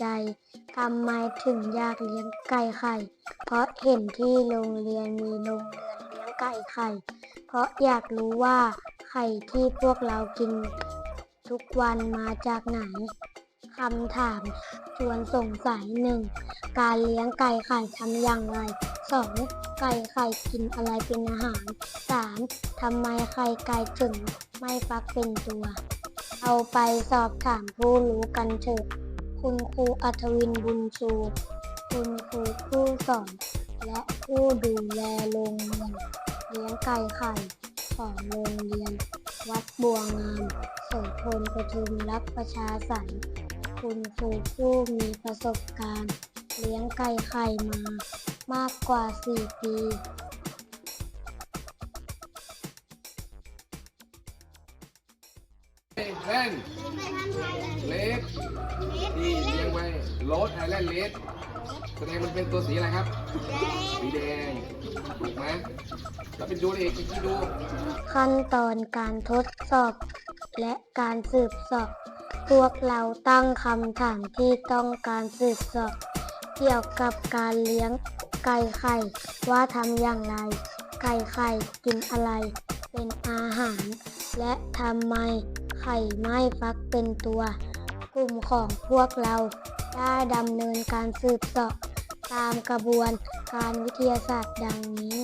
ใจทำไมถึงอยากเลี้ยงไก่ไข่ เพราะเห็นที่โรงเรียนมีโรงเรือนเลี้ยงไก่ไข่ เพราะอยากรู้ว่าไข่ที่พวกเรากินทุกวันมาจากไหนคำถามชวนสงสัยหนึ่งการเลี้ยงไก่ไข่ทำอย่างไรสองไก่ไข่กินอะไรเป็นอาหารสามทำไมไข่ไก่ถึงไม่ฟักเป็นตัว เอาไปสอบถามผู้รู้กันเถอะ คุณครูอัธวินบุญชู คุณครูผู้สอนและผู้ดูแลโรงเรียนเลี้ยงไก่ไข่ของโรงเรียน วัดบัวงามโสพลประทุมรับประชาสรรค์คุณครูผู้มีประสบการณ์ เลี้ยงไก่ไข่มามากกว่า 4 ปี แลนด์เลสที่เลี้ยงไว้โรสไอแลนด์เลสแสดงมันเป็นตัวสีอะไรครับ สีแดงถูกไหมแล้วเป็นดูดิอีกทีดู ขั้นตอนการทดสอบ และการสืบสอบ พวกเราตั้งคำถามที่ต้องการสืบสอบ เกี่ยวกับการเลี้ยงไก่ไข่ว่าทำอย่างไร ไก่ไข่กินอะไร เป็นอาหาร และทำไม ข่ไม่ฟักเป็นตัว กลุ่มของพวกเราได้ดำเนินการสืบสอบตามกระบวนการวิทยาศาสตร์ดังนี้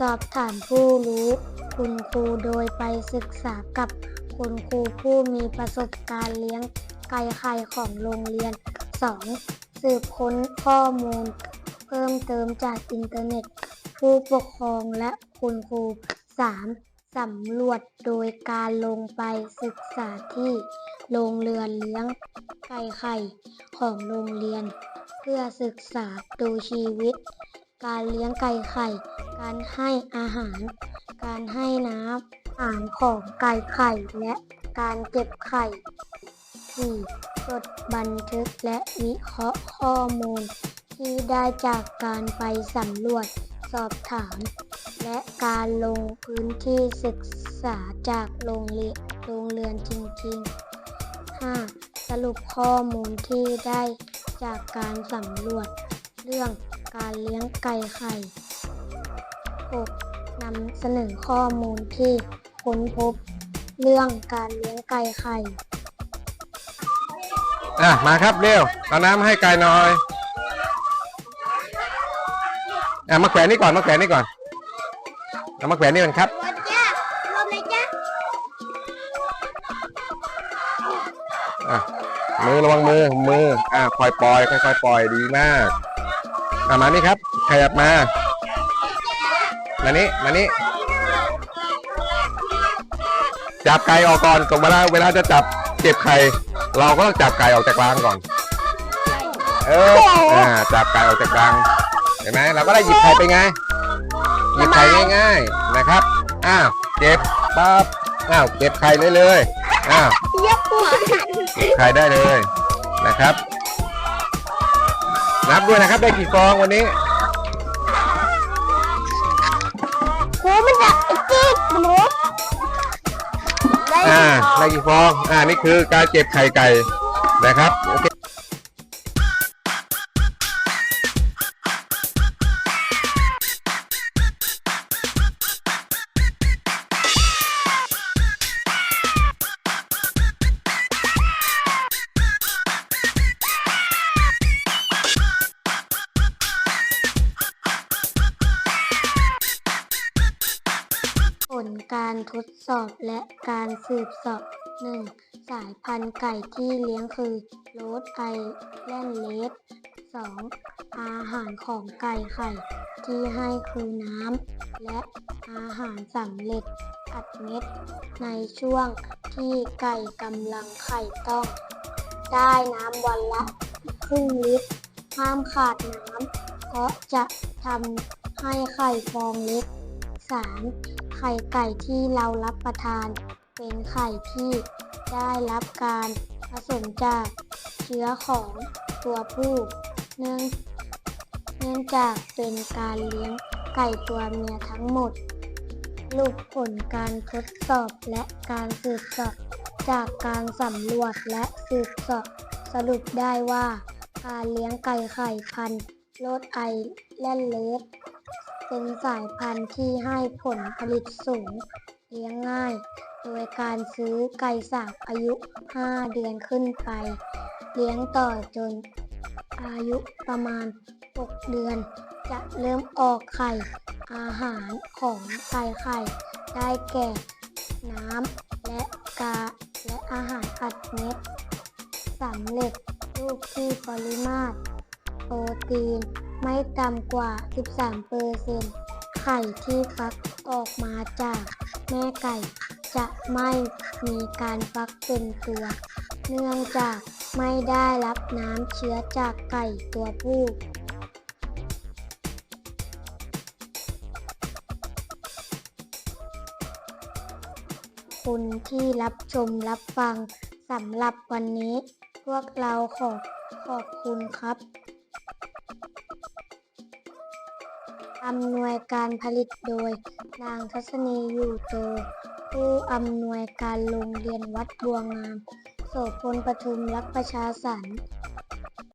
สอบถามผู้รู้ คุณครูโดยไปศึกษากับคุณครูผู้มีประสบการณ์เลี้ยงไก่ไข่ของโรงเรียน 2. สืบค้นข้อมูล เพิ่มเติมจากอินเทอร์เน็ต ผู้ปกครองและคุณครู 3. สำรวจโดยการลงไปศึกษาที่โรงเรือนเลี้ยงไก่ไข่ของโรงเรียน เพื่อศึกษาดูชีวิต การเลี้ยงไก่ไข่ การให้อาหาร การให้น้ำอาหารของไก่ไข่และการเก็บไข่ 4. จดบันทึกและวิเคราะห์ข้อมูล ที่ได้จากการไปสำรวจสอบถาม และการลงพื้นที่ศึกษาจากโรงเรียนโรงเรือนจริง ๆ 5. สรุปข้อมูลที่ได้จากการสำรวจ เรื่องการเลี้ยงไก่ไข่ 6. นำเสนอข้อมูลที่ค้นพบ เรื่องการเลี้ยงไก่ไข่ อะ มาครับเร็วเอาน้ำให้ไก่หน่อย อะ มาแขวนนี่ก่อน มาแขวนนี่ก่อน เอามาแขวนนี่ก่อนครับรถจ้ารถเลยจ้าอะมือระวังมือมืออะคอยปล่อยค่อยๆปล่อยดีมากอะมานี่ครับขยับมามานี่มานี่จับไก่ออกก่อนก่อนเวลาเวลาจะจับเก็บไข่เราก็ต้องจับไก่ออกจากรังก่อน เอออ่าจับไก่ออกจากรังเห็นไหมเราก็ได้หยิบไข่ไปไงหยิบไข่ ง่ายๆนะครับ อ้าวเก็บปั๊บอ้าวเก็บไข่เลยเลยอ้าวเย็บหัวกันเก็บไข่ได้เลยนะครับ นับด้วยนะครับได้กี่ฟองวันนี้ครูมันจะไอ้จิ๊กมันรู้ได้อ่าได้กี่ฟองอ่านี่คือการเก็บไข่ไก่นะครับโอเค การทดสอบและการสืบสอบ 1. สายพันธุ์ไก่ที่เลี้ยงคือโรสไอแลนเลส 2. อาหารของไก่ไข่ ที่ให้คือน้ำและอาหารสำเร็จอัดเม็ด ในช่วงที่ไก่กำลังไข่ต้อง ได้น้ำวันละครึ่งลิตร ห้ามขาดน้ำเพราะจะทำให้ไข่ฟองเล็ก 3. ไข่ไก่ที่เรารับประทาน เป็นไข่ที่ได้รับการผสมจากเชื้อของตัวผู้ เนื่องเนื่องจากเป็นการเลี้ยงไก่ตัวเมียทั้งหมดรูปผลการทดสอบและการสืบสอบจากการสำรวจและสืบสอบสรุปได้ว่า การเลี้ยงไก่ไข่พันธุ์โลดไอแลนเลส เป็นสายพันธุ์ที่ให้ผลผลิตสูง เลี้ยงง่าย โดยการซื้อไก่สาวอายุ 5 เดือนขึ้นไป เลี้ยงต่อจนอายุประมาณ 6 เดือน จะเริ่มออกไข่ อาหารของไก่ไข่ ได้แก่ น้ำและกาและอาหารอัดเม็ดสำเร็จรูปที่ปริมาตร โปรตีน ไม่ต่ำกว่า 13เปอร์เซนไข่ที่ฟักออกมาจากแม่ไก่ จะไม่มีการฟักเป็นตัว เนื่องจากไม่ได้รับน้ำเชื้อจากไก่ตัวผู้คุณที่รับชมรับฟังสำหรับวันนี้ พวกเราขอขอบคุณครับ อำนวยการผลิตโดย นางทัศนีอยู่โต ผู้อำนวยการโรงเรียนวัดบัวงาม โสพลปทุมรักประชาสรรค์